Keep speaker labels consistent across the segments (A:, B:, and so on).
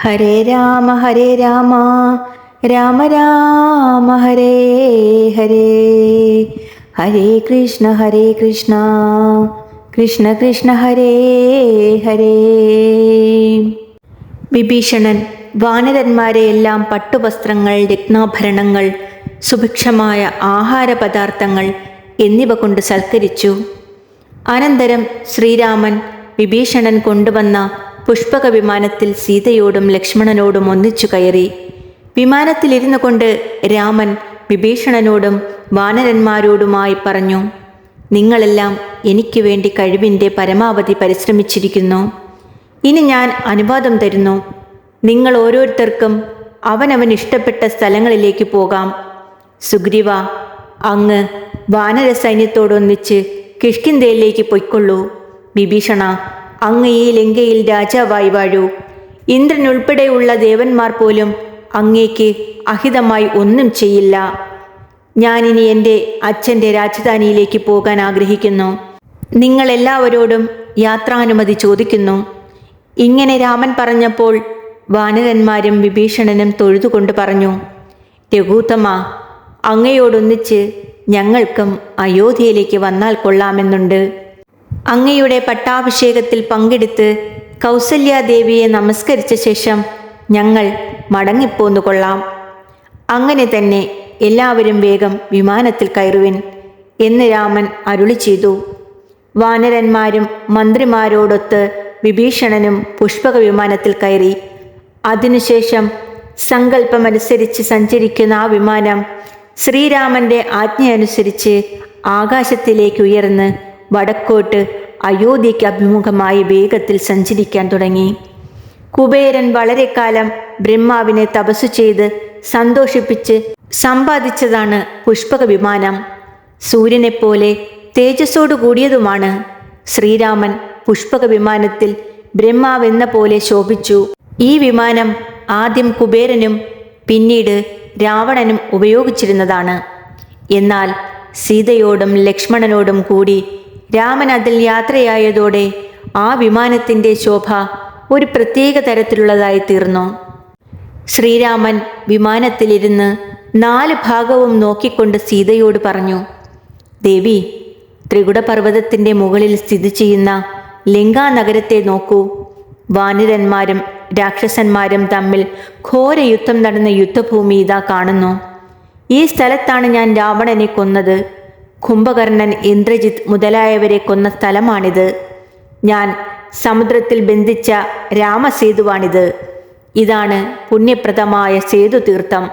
A: ഹരേ രാമ ഹരേ രാമ. രാമ രാമ ഹരേ ഹരേ. ഹരേ കൃഷ്ണ ഹരേ കൃഷ്ണ. കൃഷ്ണ കൃഷ്ണ ഹരേ ഹരേ. വിഭീഷണൻ വാനരന്മാരെയെല്ലാം പട്ടുവസ്ത്രങ്ങൾ രത്നാഭരണങ്ങൾ സുഭിക്ഷമായ ആഹാരപദാർത്ഥങ്ങൾ എന്നിവ കൊണ്ട് സൽക്കരിച്ചു. അനന്തരം ശ്രീരാമൻ വിഭീഷണൻ കൊണ്ടുവന്ന പുഷ്പക വിമാനത്തിൽ സീതയോടും ലക്ഷ്മണനോടും ഒന്നിച്ചു കയറി. വിമാനത്തിലിരുന്നു കൊണ്ട് രാമൻ വിഭീഷണനോടും വാനരന്മാരോടുമായി പറഞ്ഞു നിങ്ങളെല്ലാം എനിക്ക് വേണ്ടി കഴിവിന്റെ പരമാവധി പരിശ്രമിച്ചിരിക്കുന്നു. ഇനി ഞാൻ അനുവാദം തരുന്നു. നിങ്ങൾ ഓരോരുത്തർക്കും അവനവൻ ഇഷ്ടപ്പെട്ട സ്ഥലങ്ങളിലേക്ക് പോകാം. സുഗ്രീവ അങ്ങ് വാനര സൈന്യത്തോടൊന്നിച്ച് കിഷ്കിന്തയിലേക്ക് പൊയ്ക്കൊള്ളൂ. വിഭീഷണ അങ്ങ് ഈ ലങ്കയിൽ രാജാവായി വാഴൂ. ഇന്ദ്രൻ ഉൾപ്പെടെയുള്ള ദേവന്മാർ പോലും അങ്ങേക്ക് അഹിതമായി ഒന്നും ചെയ്യില്ല. ഞാനിനി എന്റെ അച്ഛന്റെ രാജധാനിയിലേക്ക് പോകാൻ ആഗ്രഹിക്കുന്നു. നിങ്ങളെല്ലാവരോടും യാത്രാനുമതി ചോദിക്കുന്നു. ഇങ്ങനെ രാമൻ പറഞ്ഞപ്പോൾ വാനരന്മാരും വിഭീഷണനും തൊഴുതുകൊണ്ട് പറഞ്ഞു രഘൂത്തമ അങ്ങയോടൊന്നിച്ച് ഞങ്ങൾക്കും അയോധ്യയിലേക്ക് വന്നാൽ കൊള്ളാമെന്നുണ്ട്. അങ്ങയുടെ പട്ടാഭിഷേകത്തിൽ പങ്കെടുത്ത് കൗസല്യാദേവിയെ നമസ്കരിച്ച ശേഷം ഞങ്ങൾ മടങ്ങിപ്പോന്നു കൊള്ളാം. അങ്ങനെ തന്നെ എല്ലാവരും വേഗം വിമാനത്തിൽ കയറുവിൻ എന്ന് രാമൻ അരുളി ചെയ്തു. വാനരന്മാരും മന്ത്രിമാരോടൊത്ത് വിഭീഷണനും പുഷ്പക വിമാനത്തിൽ കയറി. അതിനുശേഷം സങ്കല്പമനുസരിച്ച് സഞ്ചരിക്കുന്ന ആ വിമാനം ശ്രീരാമന്റെ ആജ്ഞയനുസരിച്ച് ആകാശത്തിലേക്ക് ഉയർന്ന് വടക്കോട്ട് അയോധ്യയ്ക്ക് അഭിമുഖമായി വേഗത്തിൽ സഞ്ചരിക്കാൻ തുടങ്ങി. കുബേരൻ വളരെ കാലം ബ്രഹ്മാവിനെ തപസ്സു ചെയ്ത് സന്തോഷിപ്പിച്ച് സമ്പാദിച്ചതാണ് പുഷ്പക വിമാനം സൂര്യനെപ്പോലെ തേജസ്സോടു കൂടിയതുമാണ്. ശ്രീരാമൻ പുഷ്പക വിമാനത്തിൽ ബ്രഹ്മാവെന്ന പോലെ ശോഭിച്ചു. ഈ വിമാനം ആദ്യം കുബേരനും പിന്നീട് രാവണനും ഉപയോഗിച്ചിരുന്നതാണ്. എന്നാൽ സീതയോടും ലക്ഷ്മണനോടും കൂടി രാമൻ അതിൽ യാത്രയായതോടെ ആ വിമാനത്തിന്റെ ശോഭ ഒരു പ്രത്യേക തരത്തിലുള്ളതായി തീർന്നു. ശ്രീരാമൻ വിമാനത്തിലിരുന്ന് നാല് ഭാഗവും നോക്കിക്കൊണ്ട് സീതയോട് പറഞ്ഞു ദേവി ത്രികുടപർവതത്തിന്റെ മുകളിൽ സ്ഥിതി ചെയ്യുന്ന ലങ്കാ നഗരത്തെ നോക്കൂ. വാനരന്മാരും രാക്ഷസന്മാരും തമ്മിൽ ഘോര യുദ്ധം നടന്ന യുദ്ധഭൂമി ഇതാ കാണുന്നു. ഈ സ്ഥലത്താണ് ഞാൻ രാവണനെ കൊന്നത്. കുംഭകർണൻ ഇന്ദ്രജിത്ത് മുതലായവരെ കൊന്ന സ്ഥലമാണിത്. ഞാൻ സമുദ്രത്തിൽ ബന്ധിച്ച രാമസേതുവാണിത്. ഇതാണ് പുണ്യപ്രദമായ സേതു തീർത്ഥം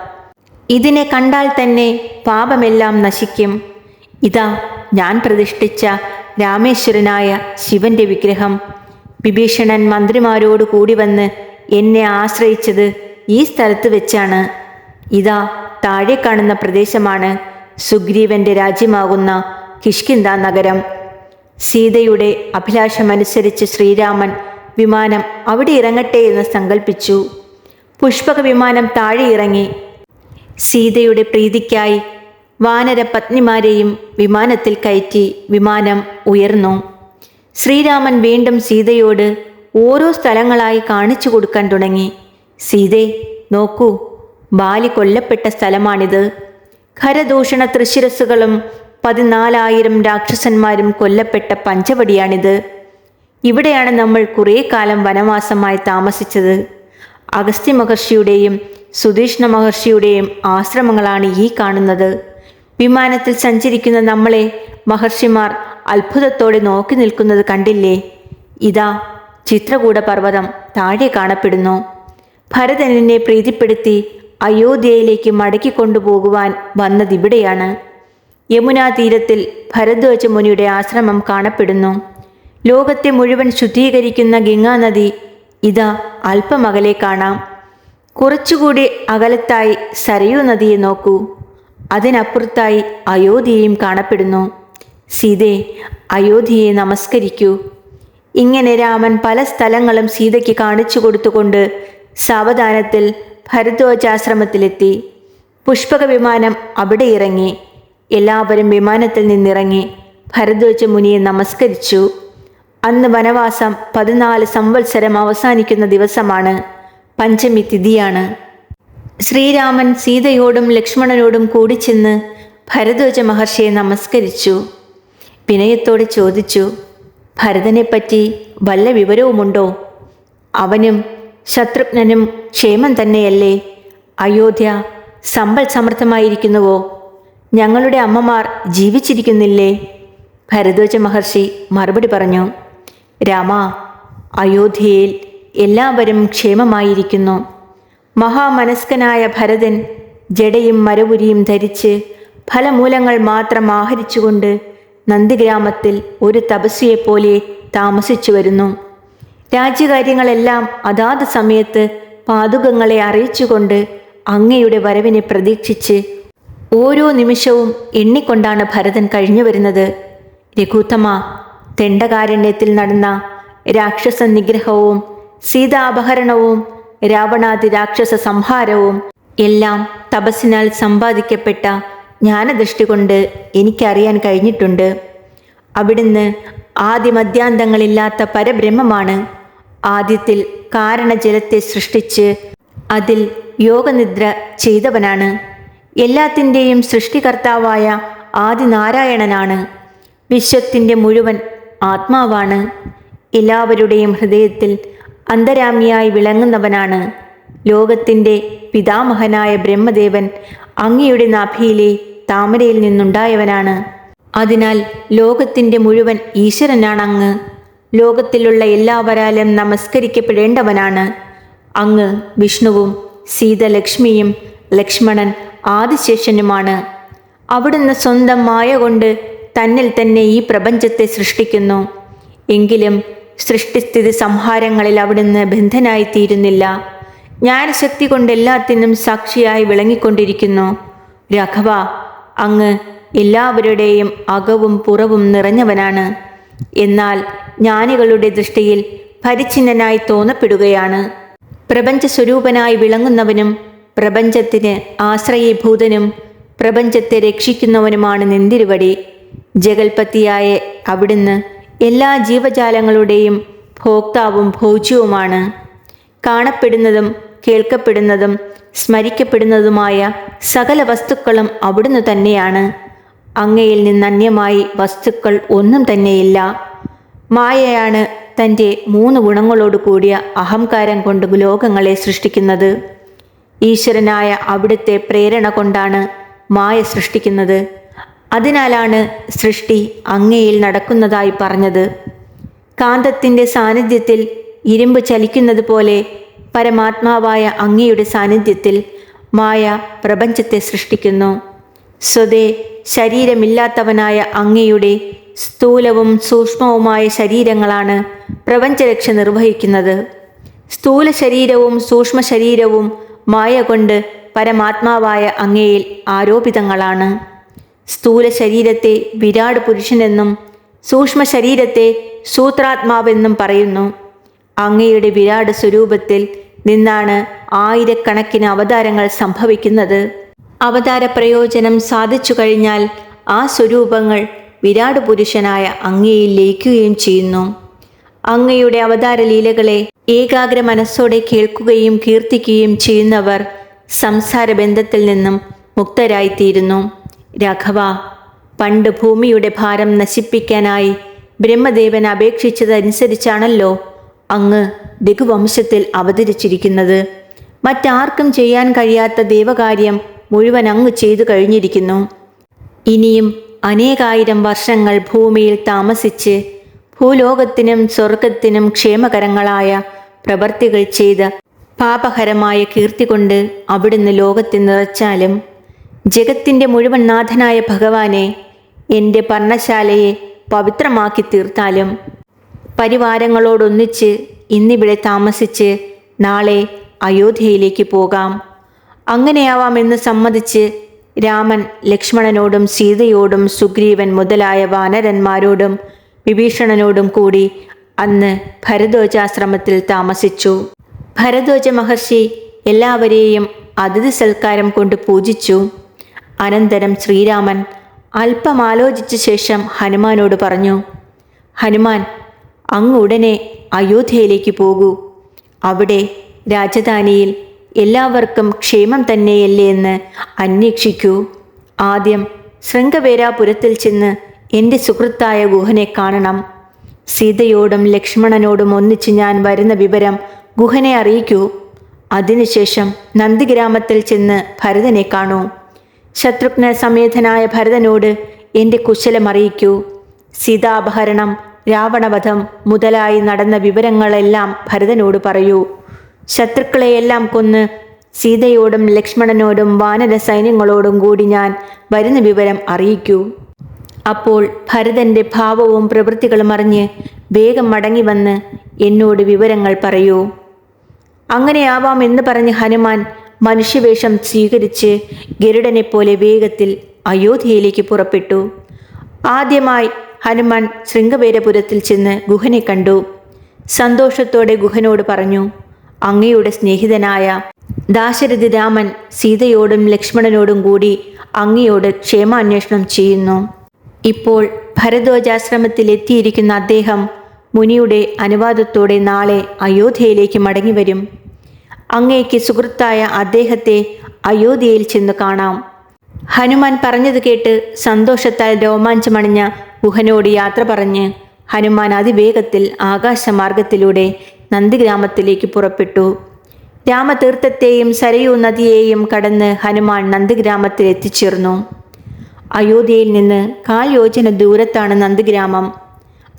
A: ഇതിനെ കണ്ടാൽ തന്നെ പാപമെല്ലാം നശിക്കും. ഇതാ ഞാൻ പ്രതിഷ്ഠിച്ച രാമേശ്വരനായ ശിവന്റെ വിഗ്രഹം. വിഭീഷണൻ മന്ത്രിമാരോട് കൂടി വന്ന് എന്നെ ആശ്രയിച്ചത് ഈ സ്ഥലത്ത് വെച്ചാണ്. ഇതാ താഴെ കാണുന്ന പ്രദേശമാണ് സുഗ്രീവന്റെ രാജ്യമാകുന്ന കിഷ്കിന്ദ നഗരം. സീതയുടെ അഭിലാഷമനുസരിച്ച് ശ്രീരാമൻ വിമാനം അവിടെ ഇറങ്ങട്ടെ എന്ന് സങ്കൽപ്പിച്ചു. പുഷ്പക വിമാനം താഴെ ഇറങ്ങി. സീതയുടെ പ്രീതിക്കായി വാനരപത്നിമാരെയും വിമാനത്തിൽ കയറ്റി വിമാനം ഉയർന്നു. ശ്രീരാമൻ വീണ്ടും സീതയോട് ഓരോ സ്ഥലങ്ങളായി കാണിച്ചു കൊടുക്കാൻ തുടങ്ങി. സീതേ നോക്കൂ ബാലി കൊല്ലപ്പെട്ട സ്ഥലമാണിത്. ഖരദൂഷണ തൃശിരസുകളും പതിനാലായിരം രാക്ഷസന്മാരും കൊല്ലപ്പെട്ട പഞ്ചവടിയാണിത്. ഇവിടെയാണ് നമ്മൾ കുറേ കാലം വനവാസമായി താമസിച്ചത്. അഗസ്ത്യ മഹർഷിയുടെയും സുധീഷ്ണ മഹർഷിയുടെയും ആശ്രമങ്ങളാണ് ഈ കാണുന്നത്. വിമാനത്തിൽ സഞ്ചരിക്കുന്ന നമ്മളെ മഹർഷിമാർ അത്ഭുതത്തോടെ നോക്കി നിൽക്കുന്നത് കണ്ടില്ലേ? ഇതാ ചിത്രകൂട പർവതം താഴെ കാണപ്പെടുന്നു. ഭരതനെ പ്രീതിപ്പെടുത്തി അയോധ്യയിലേക്ക് മടക്കി കൊണ്ടുപോകുവാൻ വന്നതിവിടെയാണ് യമുനാ തീരത്തിൽ ഭരദ്വാജ മുനിയുടെ ആശ്രമം കാണപ്പെടുന്നു. ലോകത്തെ മുഴുവൻ ശുദ്ധീകരിക്കുന്ന ഗംഗാ നദി ഇതാ അല്പമകലെ കാണാം. കുറച്ചുകൂടി അകലത്തായി സരയൂ നദിയെ നോക്കൂ. അതിനപ്പുറത്തായി അയോധ്യയും കാണപ്പെടുന്നു. സീതേ അയോധ്യയെ നമസ്കരിക്കൂ. ഇങ്ങനെ രാമൻ പല സ്ഥലങ്ങളും സീതയ്ക്ക് കാണിച്ചു കൊടുത്തുകൊണ്ട് സാവധാനത്തിൽ ഭരദ്വാജാശ്രമത്തിലെത്തി പുഷ്പക വിമാനം അവിടെ ഇറങ്ങി. എല്ലാവരും വിമാനത്തിൽ നിന്നിറങ്ങി ഭരദ്വാജ മുനിയെ നമസ്കരിച്ചു. അന്ന് വനവാസം പതിനാല് സംവത്സരം അവസാനിക്കുന്ന ദിവസമാണ് പഞ്ചമി തിഥിയാണ്. ശ്രീരാമൻ സീതയോടും ലക്ഷ്മണനോടും കൂടി ചെന്ന് ഭരദ്വജ മഹർഷിയെ നമസ്കരിച്ചു. വിനയത്തോടെ ചോദിച്ചു ഭരതനെപ്പറ്റി വല്ല വിവരവുമുണ്ടോ? അവനും ശത്രുഘ്നനും ക്ഷേമം തന്നെയല്ലേ? അയോധ്യ സമ്പൽ സമൃദ്ധമായിരിക്കുന്നുവോ? ഞങ്ങളുടെ അമ്മമാർ ജീവിച്ചിരിക്കുന്നില്ലേ? ഭരദ്വജ മഹർഷി മറുപടി പറഞ്ഞു രാമ അയോധ്യയിൽ എല്ലാവരും ക്ഷേമമായിരിക്കുന്നു. മഹാമനസ്കനായ ഭരതൻ ജടയും മരപുരിയും ധരിച്ച് ഫലമൂലങ്ങൾ മാത്രം ആഹരിച്ചുകൊണ്ട് നന്ദിഗ്രാമത്തിൽ ഒരു തപസ്വിയെപ്പോലെ താമസിച്ചു വരുന്നു രാജ്യകാര്യങ്ങളെല്ലാം അതാത് സമയത്ത് പാതുകങ്ങളെ അറിയിച്ചുകൊണ്ട് അങ്ങയുടെ വരവിനെ പ്രതീക്ഷിച്ച് ഓരോ നിമിഷവും എണ്ണിക്കൊണ്ടാണ് ഭരതൻ കഴിഞ്ഞു വരുന്നത്. രഘുത്തമ തെണ്ടകാരണ്യത്തിൽ നടന്ന രാക്ഷസ നിഗ്രഹവും സീതാപഹരണവും രാവണാദി രാക്ഷസ സംഹാരവും എല്ലാം തപസ്സിനാൽ സമ്പാദിക്കപ്പെട്ട ജ്ഞാനദൃഷ്ടി കൊണ്ട് എനിക്കറിയാൻ കഴിഞ്ഞിട്ടുണ്ട്. അവിടുന്ന് ആദ്യമദ്യാന്തങ്ങളില്ലാത്ത പരബ്രഹ്മമാണ് ആദ്യത്തിൽ കാരണജലത്തെ സൃഷ്ടിച്ച് അതിൽ യോഗനിദ്ര ചെയ്തവനാണ്. എല്ലാത്തിന്റെയും സൃഷ്ടികർത്താവായ ആദിനാരായണനാണ്. വിശ്വത്തിന്റെ മുഴുവൻ ആത്മാവാണ്. എല്ലാവരുടെയും ഹൃദയത്തിൽ അന്തരാമിയായി വിളങ്ങുന്നവനാണ്. ലോകത്തിന്റെ പിതാമഹനായ ബ്രഹ്മദേവൻ അങ്ങയുടെ നാഭിയിലെ താമരയിൽ നിന്നുണ്ടായവനാണ്. അതിനാൽ ലോകത്തിന്റെ മുഴുവൻ ഈശ്വരനാണ് അങ്ങ് ലോകത്തിലുള്ള എല്ലാവരാലും നമസ്കരിക്കപ്പെടേണ്ടവനാണ്. അങ്ങ് വിഷ്ണുവും സീതലക്ഷ്മിയും ലക്ഷ്മണൻ ആദിശേഷനുമാണ്. അവിടുന്ന് സ്വന്തം മായ കൊണ്ട് തന്നിൽ തന്നെ ഈ പ്രപഞ്ചത്തെ സൃഷ്ടിക്കുന്നു. എങ്കിലും സൃഷ്ടിസ്ഥിതി സംഹാരങ്ങളിൽ അവിടുന്ന് ബന്ധനായിത്തീരുന്നില്ല. ജ്ഞാനശക്തി കൊണ്ട് എല്ലാത്തിനും സാക്ഷിയായി വിളങ്ങിക്കൊണ്ടിരിക്കുന്നു. രഘവ അങ്ങ് എല്ലാവരുടെയും അകവും പുറവും നിറഞ്ഞവനാണ്. എന്നാൽ ജ്ഞാനികളുടെ ദൃഷ്ടിയിൽ പരിച്ഛിന്നനായി തോന്നപ്പെടുകയാണ്. പ്രപഞ്ച സ്വരൂപനായി വിളങ്ങുന്നവനും പ്രപഞ്ചത്തിന് ആശ്രയീഭൂതനും പ്രപഞ്ചത്തെ രക്ഷിക്കുന്നവനുമാണ് നെന്തിരുവടി. ജഗൽപത്തിയായ അവിടുന്ന് എല്ലാ ജീവജാലങ്ങളുടെയും ഭോക്താവും ഭോജ്യവുമാണ്. കാണപ്പെടുന്നതും കേൾക്കപ്പെടുന്നതും സ്മരിക്കപ്പെടുന്നതുമായ സകല വസ്തുക്കളും അവിടുന്ന് തന്നെയാണ്. അങ്ങയിൽ നിന്നന്യമായി വസ്തുക്കൾ ഒന്നും തന്നെയില്ല. മായയാണ് തന്റെ മൂന്ന് ഗുണങ്ങളോട് കൂടിയ അഹങ്കാരം കൊണ്ട് ലോകങ്ങളെ സൃഷ്ടിക്കുന്നത്. ഈശ്വരനായ അവിടുത്തെ പ്രേരണ കൊണ്ടാണ് മായ സൃഷ്ടിക്കുന്നത്. അതിനാലാണ് സൃഷ്ടി അങ്ങയിൽ നടക്കുന്നതായി പറഞ്ഞത്. കാന്തത്തിന്റെ സാന്നിധ്യത്തിൽ ഇരുമ്പ് ചലിക്കുന്നത് പോലെ പരമാത്മാവായ അങ്ങയുടെ സാന്നിധ്യത്തിൽ മായ പ്രപഞ്ചത്തെ സൃഷ്ടിക്കുന്നു. സ്വതേ ശരീരമില്ലാത്തവനായ അങ്ങയുടെ സ്ഥൂലവും സൂക്ഷ്മവുമായ ശരീരങ്ങളാണ് പ്രപഞ്ചരക്ഷ നിർവഹിക്കുന്നത്. സ്ഥൂല ശരീരവും സൂക്ഷ്മ ശരീരവും മായ കൊണ്ട് പരമാത്മാവായ അങ്ങയിൽ ആരോപിതങ്ങളാണ്. സ്ഥൂല ശരീരത്തെ വിരാട് പുരുഷനെന്നും സൂക്ഷ്മ ശരീരത്തെ സൂത്രാത്മാവെന്നും പറയുന്നു. അങ്ങയുടെ വിരാട് സ്വരൂപത്തിൽ നിന്നാണ് ആയിരക്കണക്കിന് അവതാരങ്ങൾ സംഭവിക്കുന്നത്. അവതാര പ്രയോജനം സാധിച്ചു കഴിഞ്ഞാൽ ആ സ്വരൂപങ്ങൾ വിരാട് പുരുഷനായ അങ്ങയിൽ ലയിക്കുകയും ചെയ്യുന്നു. അങ്ങയുടെ അവതാര ലീലകളെ ഏകാഗ്ര മനസ്സോടെ കേൾക്കുകയും കീർത്തിക്കുകയും ചെയ്യുന്നവർ സംസാര ബന്ധത്തിൽ നിന്നും മുക്തരായിത്തീരുന്നു. രാഘവ പണ്ട് ഭൂമിയുടെ ഭാരം നശിപ്പിക്കാനായി ബ്രഹ്മദേവൻ അപേക്ഷിച്ചതനുസരിച്ചാണല്ലോ അങ്ങ് ദിഗുവംശത്തിൽ അവതരിച്ചിരിക്കുന്നത്. മറ്റാർക്കും ചെയ്യാൻ കഴിയാത്ത ദേവകാര്യം മുഴുവൻ അങ്ങ് ചെയ്തു കഴിഞ്ഞിരിക്കുന്നു. ഇനിയും അനേകായിരം വർഷങ്ങൾ ഭൂമിയിൽ താമസിച്ച് ഭൂലോകത്തിനും സ്വർഗത്തിനും ക്ഷേമകരങ്ങളായ പ്രവർത്തികൾ ചെയ്ത് പാപഹരമായ കീർത്തി കൊണ്ട് അവിടുന്ന് ലോകത്തെ നിറച്ചാലും ജഗത്തിന്റെ മുഴുവൻ നാഥനായ ഭഗവാനെ എന്റെ പർണശാലയെ പവിത്രമാക്കി തീർത്താലും പരിവാരങ്ങളോടൊന്നിച്ച് ഇന്നിവിടെ താമസിച്ച് നാളെ അയോധ്യയിലേക്ക് പോകാം. അങ്ങനെയാവാമെന്ന് സമ്മതിച്ച് രാമൻ ലക്ഷ്മണനോടും സീതയോടും സുഗ്രീവൻ മുതലായ വാനരന്മാരോടും വിഭീഷണനോടും കൂടി അന്ന് ഭരദ്വാജാശ്രമത്തിൽ താമസിച്ചു. ഭരദ്വാജ മഹർഷി എല്ലാവരെയും അതിഥി സൽക്കാരം കൊണ്ട് പൂജിച്ചു. അനന്തരം ശ്രീരാമൻ അല്പം ആലോചിച്ച ശേഷം ഹനുമാനോട് പറഞ്ഞു ഹനുമാൻ അങ്ങ് ഉടനെ അയോധ്യയിലേക്ക് പോകൂ. അവിടെ രാജധാനിയിൽ എല്ലാവർക്കും ക്ഷേമം തന്നെയല്ലേ എന്ന് അന്വേഷിക്കൂ. ആദ്യം ശൃംഗവേരാപുരത്തിൽ ചെന്ന് എന്റെ സുഹൃത്തായ ഗുഹനെ കാണണം. സീതയോടും ലക്ഷ്മണനോടും ഒന്നിച്ച് ഞാൻ വരുന്ന വിവരം ഗുഹനെ അറിയിക്കൂ. അതിനുശേഷം നന്ദിഗ്രാമത്തിൽ ചെന്ന് ഭരതനെ കാണൂ. ശത്രുഘ്ന സമേതനായ ഭരതനോട് എന്റെ കുശലം അറിയിക്കൂ. സീതാപഹരണം രാവണവധം മുതലായി നടന്ന വിവരങ്ങളെല്ലാം ഭരതനോട് പറയൂ. ശത്രുക്കളെയെല്ലാം കൊന്ന് സീതയോടും ലക്ഷ്മണനോടും വാനര സൈന്യങ്ങളോടും കൂടി ഞാൻ വരുന്ന വിവരം അറിയിക്കൂ. അപ്പോൾ ഭരതന്റെ ഭാവവും പ്രവൃത്തികളും അറിഞ്ഞ് വേഗം മടങ്ങി വന്ന് എന്നോട് വിവരങ്ങൾ പറയൂ. അങ്ങനെയാവാം എന്ന് പറഞ്ഞ് ഹനുമാൻ മനുഷ്യവേഷം സ്വീകരിച്ച് ഗരുഡനെ പോലെ വേഗത്തിൽ അയോധ്യയിലേക്ക് പുറപ്പെട്ടു. ആദ്യമായി ഹനുമാൻ ശൃംഗവേരപുരത്തിൽ ചെന്ന് ഗുഹനെ കണ്ടു. സന്തോഷത്തോടെ ഗുഹനോട് പറഞ്ഞു അങ്ങയുടെ സ്നേഹിതനായ ദാശരഥി രാമൻ സീതയോടും ലക്ഷ്മണനോടും കൂടി അങ്ങയോട് ക്ഷേമാന്വേഷണം ചെയ്യുന്നു. ഇപ്പോൾ ഭരദ്വാജാശ്രമത്തിലെത്തിയിരിക്കുന്ന അദ്ദേഹം മുനിയുടെ അനുവാദത്തോടെ നാളെ അയോധ്യയിലേക്ക് മടങ്ങിവരും. അങ്ങേക്ക് സുഹൃത്തായ അദ്ദേഹത്തെ അയോധ്യയിൽ ചെന്ന് കാണാം. ഹനുമാൻ പറഞ്ഞത് കേട്ട് സന്തോഷത്താൽ രോമാഞ്ചമണിഞ്ഞ ഗുഹനോട് യാത്ര പറഞ്ഞ് ഹനുമാൻ അതിവേഗത്തിൽ ആകാശമാർഗത്തിലൂടെ നന്ദിഗ്രാമത്തിലേക്ക് പുറപ്പെട്ടു. രാമതീർത്ഥത്തെയും സരയൂ നദിയെയും കടന്ന് ഹനുമാൻ നന്ദിഗ്രാമത്തിൽ എത്തിച്ചേർന്നു. അയോധ്യയിൽ നിന്ന് കാൽ യോജന ദൂരത്താണ് നന്ദിഗ്രാമം.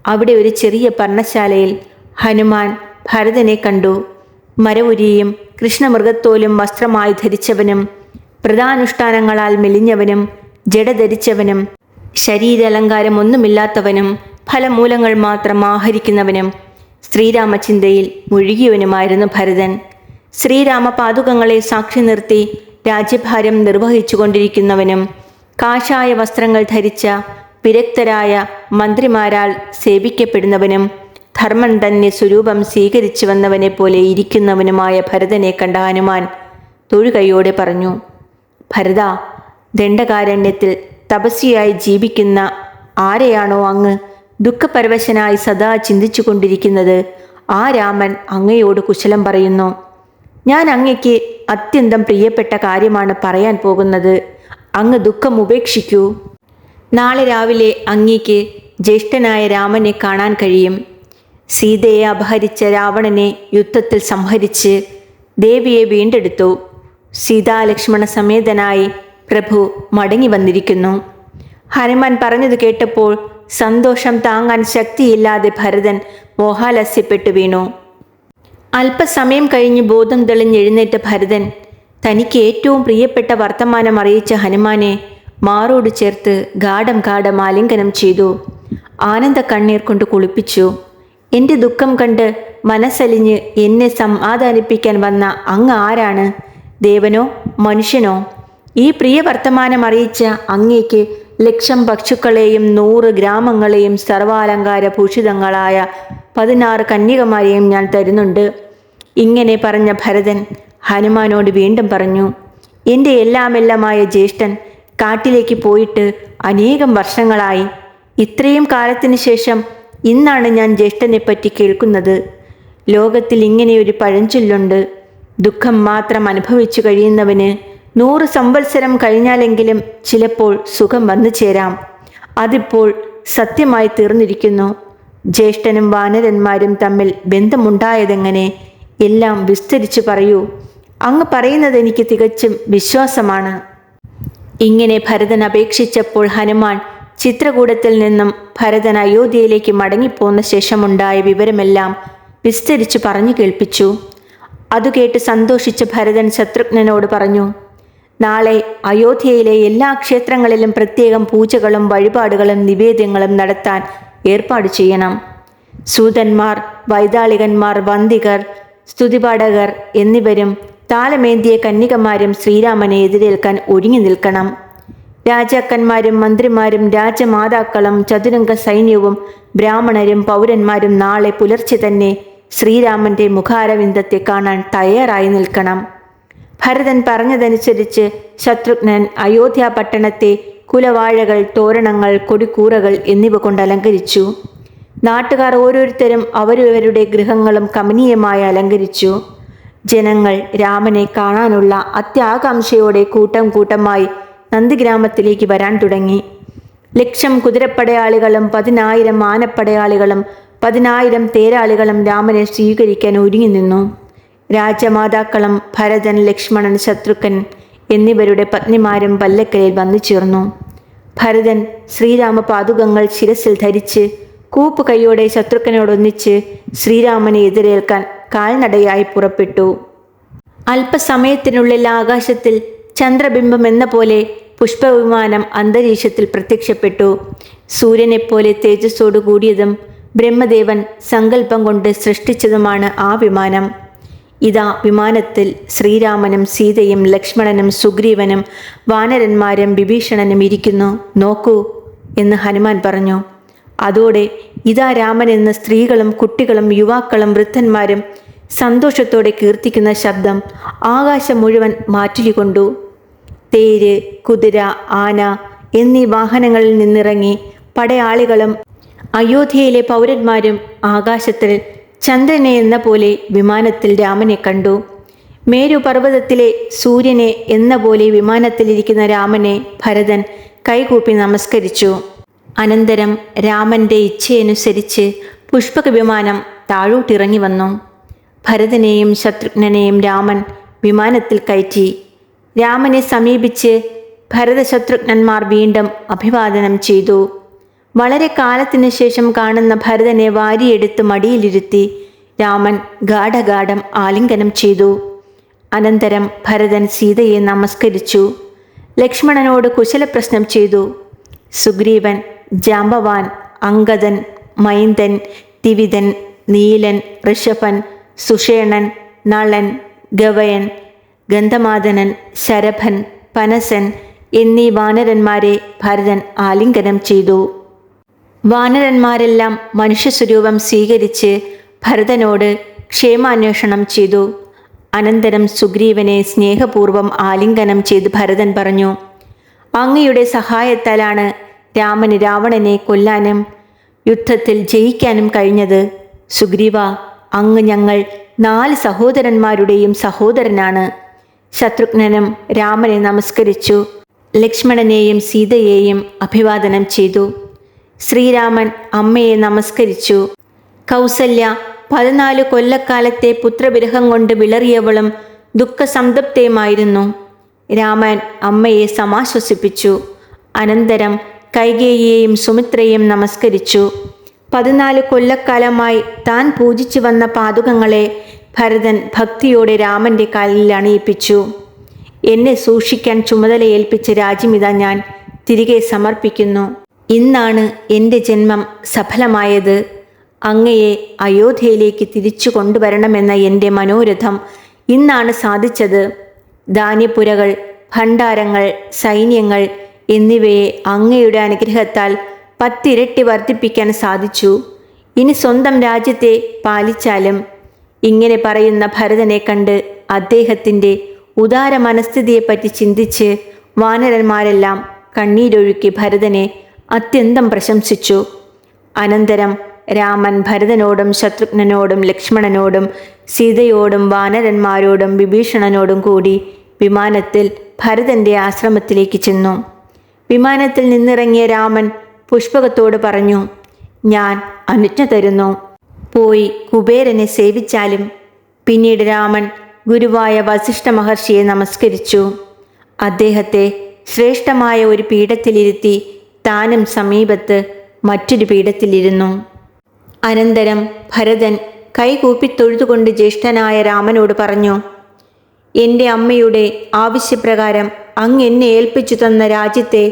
A: അവിടെ ഒരു ചെറിയ പർണശാലയിൽ ഹനുമാൻ ഭരതനെ കണ്ടു. മരവുരിയും കൃഷ്ണമൃഗത്തോലും വസ്ത്രമായി ധരിച്ചവനും പ്രധാനുഷ്ഠാനങ്ങളാൽ മെലിഞ്ഞവനും ജഡധരിച്ചവനും ധരിച്ചവനും ശരീരാലങ്കാരം ഒന്നുമില്ലാത്തവനും ഫലമൂലങ്ങൾ മാത്രം ആഹരിക്കുന്നവനും ശ്രീരാമചിന്തയിൽ മുഴുകിയവനുമായിരുന്നു ഭരതൻ ശ്രീരാമ പാതുകങ്ങളെ സാക്ഷി നിർത്തി രാജ്യഭാരം നിർവഹിച്ചുകൊണ്ടിരിക്കുന്നവനും കാഷായ വസ്ത്രങ്ങൾ ധരിച്ച വിരക്തരായ മന്ത്രിമാരാൽ സേവിക്കപ്പെടുന്നവനും ധർമ്മൻ തന്നെ സ്വരൂപം സ്വീകരിച്ചു വന്നവനെ പോലെ ഇരിക്കുന്നവനുമായ ഭരതനെ കണ്ട ഹനുമാൻ തൊഴുകൈയോടെ പറഞ്ഞു ഭരത ദണ്ഡകാരണ്യത്തിൽ തപസ്വിയായി ജീവിക്കുന്ന ആരെയാണോ അങ്ങ്? ദുഃഖപരവശനായി സദാ ചിന്തിച്ചു കൊണ്ടിരിക്കുന്നത് ആ രാമൻ അങ്ങയോട് കുശലം പറയുന്നു ഞാൻ അങ്ങയ്ക്ക് അത്യന്തം പ്രിയപ്പെട്ട കാര്യമാണ് പറയാൻ പോകുന്നത്. അങ്ങ് ദുഃഖം ഉപേക്ഷിക്കൂ. നാളെ രാവിലെ അങ്ങയ്ക്ക് ജ്യേഷ്ഠനായ രാമനെ കാണാൻ കഴിയും. സീതയെ അപഹരിച്ച രാവണനെ യുദ്ധത്തിൽ സംഹരിച്ച് ദേവിയെ വീണ്ടെടുത്തു. സീതാലക്ഷ്മണ സമേതനായി പ്രഭു മടങ്ങി വന്നിരിക്കുന്നു. ഹനുമാൻ പറഞ്ഞത് കേട്ടപ്പോൾ സന്തോഷം താങ്ങാൻ ശക്തിയില്ലാതെ ഭരതൻ മോഹാലസ്യപ്പെട്ടു വീണു. അല്പസമയം കഴിഞ്ഞ് ബോധം തെളിഞ്ഞെഴുന്നേറ്റ ഭരതൻ തനിക്ക് ഏറ്റവും പ്രിയപ്പെട്ട വർത്തമാനം അറിയിച്ച ഹനുമാനെ മാറോട് ചേർത്ത് ഗാഠം ഗാഠം ആലിംഗനം ചെയ്തു. ആനന്ദ കണ്ണീർ കൊണ്ട് കുളിപ്പിച്ചു. എന്റെ ദുഃഖം കണ്ട് മനസ്സലിഞ്ഞ് എന്നെ സമാധാനിപ്പിക്കാൻ വന്ന അങ്ങ് ആരാണ്? ദേവനോ മനുഷ്യനോ? ഈ പ്രിയ വർത്തമാനം അറിയിച്ച അങ്ങേക്ക് ലക്ഷം പക്ഷുക്കളെയും നൂറ് ഗ്രാമങ്ങളെയും സർവാലങ്കാര ഭൂഷിതങ്ങളായ പതിനാറ് കന്യകമാരെയും ഞാൻ തരുന്നുണ്ട്. ഇങ്ങനെ പറഞ്ഞ ഭരതൻ ഹനുമാനോട് വീണ്ടും പറഞ്ഞു എന്റെ എല്ലാമെല്ലാമായ ജ്യേഷ്ഠൻ കാട്ടിലേക്ക് പോയിട്ട് അനേകം വർഷങ്ങളായി. ഇത്രയും കാലത്തിന് ശേഷം ഇന്നാണ് ഞാൻ ജ്യേഷ്ഠനെ പറ്റി കേൾക്കുന്നത്. ലോകത്തിൽ ഇങ്ങനെയൊരു പഴഞ്ചൊല്ലുണ്ട് ദുഃഖം മാത്രം അനുഭവിച്ചു കഴിയുന്നവന് നൂറ് സംവത്സരം കഴിഞ്ഞാലെങ്കിലും ചിലപ്പോൾ സുഖം വന്നു ചേരാം. അതിപ്പോൾ സത്യമായി തീർന്നിരിക്കുന്നു. ജ്യേഷ്ഠനും വാനരന്മാരും തമ്മിൽ ബന്ധമുണ്ടായതെങ്ങനെ? എല്ലാം വിസ്തരിച്ചു പറയൂ. അങ്ങ് പറയുന്നത് എനിക്ക് തികച്ചും വിശ്വാസമാണ്. ഇങ്ങനെ ഭരതൻ അപേക്ഷിച്ചപ്പോൾ ഹനുമാൻ ചിത്രകൂടത്തിൽ നിന്നും ഭരതൻ അയോധ്യയിലേക്ക് മടങ്ങിപ്പോന്ന ശേഷമുണ്ടായ വിവരമെല്ലാം വിസ്തരിച്ചു പറഞ്ഞു കേൾപ്പിച്ചു. അതുകേട്ട് സന്തോഷിച്ച ഭരതൻ ശത്രുഘ്നനോട് പറഞ്ഞു നാളെ അയോധ്യയിലെ എല്ലാ ക്ഷേത്രങ്ങളിലും പ്രത്യേകം പൂജകളും വഴിപാടുകളും നിവേദ്യങ്ങളും നടത്താൻ ഏർപ്പാട് ചെയ്യണം. സൂതന്മാർ വൈതാളികന്മാർ വന്ദികർ സ്തുതിപാഠകർ എന്നിവരും താലമേന്തിയ കന്യകമാരും ശ്രീരാമനെ എതിരേൽക്കാൻ ഒരുങ്ങി നിൽക്കണം. രാജാക്കന്മാരും മന്ത്രിമാരും രാജമാതാക്കളും ചതുരംഗ സൈന്യവും ബ്രാഹ്മണരും പൗരന്മാരും നാളെ പുലർച്ചെ തന്നെ ശ്രീരാമന്റെ മുഖാരവിന്ദത്തെ കാണാൻ തയ്യാറായി നിൽക്കണം. ഭരതൻ പറഞ്ഞതനുസരിച്ച് ശത്രുഘ്നൻ അയോധ്യ പട്ടണത്തെ കുലവാഴകൾ തോരണങ്ങൾ കൊടിക്കൂറകൾ എന്നിവ കൊണ്ട് അലങ്കരിച്ചു. നാട്ടുകാർ ഓരോരുത്തരും അവരവരുടെ ഗൃഹങ്ങളും കമനീയമായി അലങ്കരിച്ചു. ജനങ്ങൾ രാമനെ കാണാനുള്ള അത്യാകാംക്ഷയോടെ കൂട്ടം കൂട്ടമായി നന്ദിഗ്രാമത്തിലേക്ക് വരാൻ തുടങ്ങി. ലക്ഷം കുതിരപ്പടയാളികളും പതിനായിരം ആനപ്പടയാളികളും പതിനായിരം തേരാളികളും രാമനെ സ്വീകരിക്കാൻ ഒരുങ്ങി നിന്നു. രാജമാതാക്കളും ഭരതൻ ലക്ഷ്മണൻ ശത്രുഘ്നൻ എന്നിവരുടെ പത്നിമാരും പല്ലക്കലിൽ വന്നു ചേർന്നു. ഭരതൻ ശ്രീരാമ പാതുകങ്ങൾ ശിരസിൽ ധരിച്ച് കൂപ്പ് കൈയോടെ ശത്രുഘ്നോടൊന്നിച്ച് ശ്രീരാമനെ എതിരേൽക്കാൻ കാൽനടയായി പുറപ്പെട്ടു. അല്പസമയത്തിനുള്ളിൽ ആകാശത്തിൽ ചന്ദ്രബിംബം എന്ന പോലെ പുഷ്പവിമാനം അന്തരീക്ഷത്തിൽ പ്രത്യക്ഷപ്പെട്ടു. സൂര്യനെപ്പോലെ തേജസ്സോടു കൂടിയതും ബ്രഹ്മദേവൻ സങ്കല്പം കൊണ്ട് സൃഷ്ടിച്ചതുമാണ് ആ വിമാനം. ഇതാ വിമാനത്തിൽ ശ്രീരാമനും സീതയും ലക്ഷ്മണനും സുഗ്രീവനും വാനരന്മാരും വിഭീഷണനും ഇരിക്കുന്നു. നോക്കൂ എന്ന് ഹനുമാൻ പറഞ്ഞു. അതോടെ ഇതാ രാമൻ എന്ന് സ്ത്രീകളും കുട്ടികളും യുവാക്കളും വൃദ്ധന്മാരും സന്തോഷത്തോടെ കീർത്തിക്കുന്ന ശബ്ദം ആകാശം മുഴുവൻ മാറ്റിക്കൊണ്ടു. തേര് കുതിര ആന എന്നീ വാഹനങ്ങളിൽ നിന്നിറങ്ങി പടയാളികളും അയോധ്യയിലെ പൗരന്മാരും ആകാശത്തിൽ ചന്ദ്രനെ എന്ന പോലെ വിമാനത്തിൽ രാമനെ കണ്ടു. മേരുപർവതത്തിലെ സൂര്യനെ എന്ന പോലെ വിമാനത്തിലിരിക്കുന്ന രാമനെ ഭരതൻ കൈകൂപ്പി നമസ്കരിച്ചു. അനന്തരം രാമന്റെ ഇച്ഛയനുസരിച്ച് പുഷ്പക വിമാനം താഴോട്ടിറങ്ങി വന്നു. ഭരതനെയും ശത്രുഘ്നെയും രാമൻ വിമാനത്തിൽ കയറ്റി. രാമനെ സമീപിച്ച് ഭരതശത്രുഘ്നന്മാർ വീണ്ടും അഭിവാദനം ചെയ്തു. വളരെ കാലത്തിനു ശേഷം കാണുന്ന ഭരതനെ വാരിയെടുത്ത് മടിയിലിരുത്തി രാമൻ ഗാഠഗാഠം ആലിംഗനം ചെയ്തു. അനന്തരം ഭരതൻ സീതയെ നമസ്കരിച്ചു. ലക്ഷ്മണനോട് കുശലപ്രശ്നം ചെയ്തു. സുഗ്രീവൻ ജാമ്പവാൻ അങ്കദൻ മൈന്ദൻ തിവിതൻ നീലൻ ഋഷഭൻ സുഷേണൻ നളൻ ഗവയൻ ഗന്ധമാദനൻ ശരഭൻ പനസൻ എന്നീ വാനരന്മാരെ ഭരതൻ ആലിംഗനം ചെയ്തു. വാനരന്മാരെല്ലാം മനുഷ്യസ്വരൂപം സ്വീകരിച്ച് ഭരതനോട് ക്ഷേമാന്വേഷണം ചെയ്തു. അനന്തരം സുഗ്രീവനെ സ്നേഹപൂർവം ആലിംഗനം ചെയ്ത് ഭരതൻ പറഞ്ഞു അങ്ങയുടെ സഹായത്താലാണ് രാമന് രാവണനെ കൊല്ലാനും യുദ്ധത്തിൽ ജയിക്കാനും കഴിഞ്ഞത്. സുഗ്രീവ അങ്ങ് ഞങ്ങൾ നാല് സഹോദരന്മാരുടെയും സഹോദരനാണ്. ശത്രുഘ്നനും രാമനെ നമസ്കരിച്ചു ലക്ഷ്മണനെയും സീതയെയും അഭിവാദനം ചെയ്തു. ശ്രീരാമൻ അമ്മയെ നമസ്കരിച്ചു. കൗസല്യ പതിനാല് കൊല്ലക്കാലത്തെ പുത്രവിരഹം കൊണ്ട് വിളറിയവളും ദുഃഖസംതൃപ്തയുമായിരുന്നു. രാമൻ അമ്മയെ സമാശ്വസിപ്പിച്ചു. അനന്തരം കൈകേയിയെയും സുമിത്രയെയും നമസ്കരിച്ചു. പതിനാല് കൊല്ലക്കാലമായി താൻ പൂജിച്ചു വന്ന പാതുകങ്ങളെ ഭരതൻ ഭക്തിയോടെ രാമന്റെ കാലിൽ അണിയിപ്പിച്ചു. എന്നെ സൂക്ഷിക്കാൻ ചുമതലയേൽപ്പിച്ച രാജ്യമിതാ ഞാൻ തിരികെ സമർപ്പിക്കുന്നു. ഇന്നാണ് എന്റെ ജന്മം സഫലമായത്. അങ്ങയെ അയോധ്യയിലേക്ക് തിരിച്ചു കൊണ്ടുവരണമെന്ന എന്റെ മനോരഥം ഇന്നാണ് സാധിച്ചത്. ധാന്യപ്പുരകൾ ഭണ്ഡാരങ്ങൾ സൈന്യങ്ങൾ എന്നിവയെ അങ്ങയുടെ അനുഗ്രഹത്താൽ പത്തിരട്ടി വർദ്ധിപ്പിക്കാൻ സാധിച്ചു. ഇനി സ്വന്തം രാജ്യത്തെ പാലിച്ചാലും. ഇങ്ങനെ പറയുന്ന ഭരതനെ കണ്ട് അദ്ദേഹത്തിന്റെ ഉദാര മനസ്ഥിതിയെപ്പറ്റി ചിന്തിച്ച് വാനരന്മാരെല്ലാം കണ്ണീരൊഴുക്കി ഭരതനെ അത്യന്തം പ്രശംസിച്ചു. അനന്തരം രാമൻ ഭരതനോടും ശത്രുഘ്നനോടും ലക്ഷ്മണനോടും സീതയോടും വാനരന്മാരോടും വിഭീഷണനോടും കൂടി വിമാനത്തിൽ ഭരതന്റെ ആശ്രമത്തിലേക്ക് ചെന്നു. വിമാനത്തിൽ നിന്നിറങ്ങിയ രാമൻ പുഷ്പകത്തോട് പറഞ്ഞു ഞാൻ അനുജ്ഞ തരുന്നു. പോയി കുബേരനെ സേവിച്ചാലും. പിന്നീട് രാമൻ ഗുരുവായ വസിഷ്ഠ മഹർഷിയെ നമസ്കരിച്ചു. അദ്ദേഹത്തെ ശ്രേഷ്ഠമായ ഒരു പീഠത്തിലിരുത്തി താനും സമീപത്ത് മറ്റൊരു പീഠത്തിലിരുന്നു. അനന്തരം ഭരതൻ കൈകൂപ്പി തൊഴുതുകൊണ്ട് ജ്യേഷ്ഠനായ രാമനോട് പറഞ്ഞു എന്റെ അമ്മയുടെ ആവശ്യപ്രകാരം അങ്ങ് എന്നെ ഏൽപ്പിച്ചു തന്ന രാജ്യത്തെ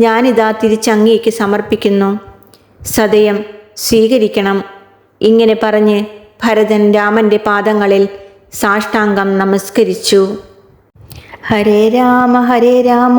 A: ഞാനിതാ തിരിച്ചങ്ങേക്ക് സമർപ്പിക്കുന്നു. സദയം സ്വീകരിക്കണം. ഇങ്ങനെ പറഞ്ഞ് ഭരതൻ രാമന്റെ പാദങ്ങളിൽ സാഷ്ടാംഗം നമസ്കരിച്ചു. ഹരേ രാമ ഹരേ രാമ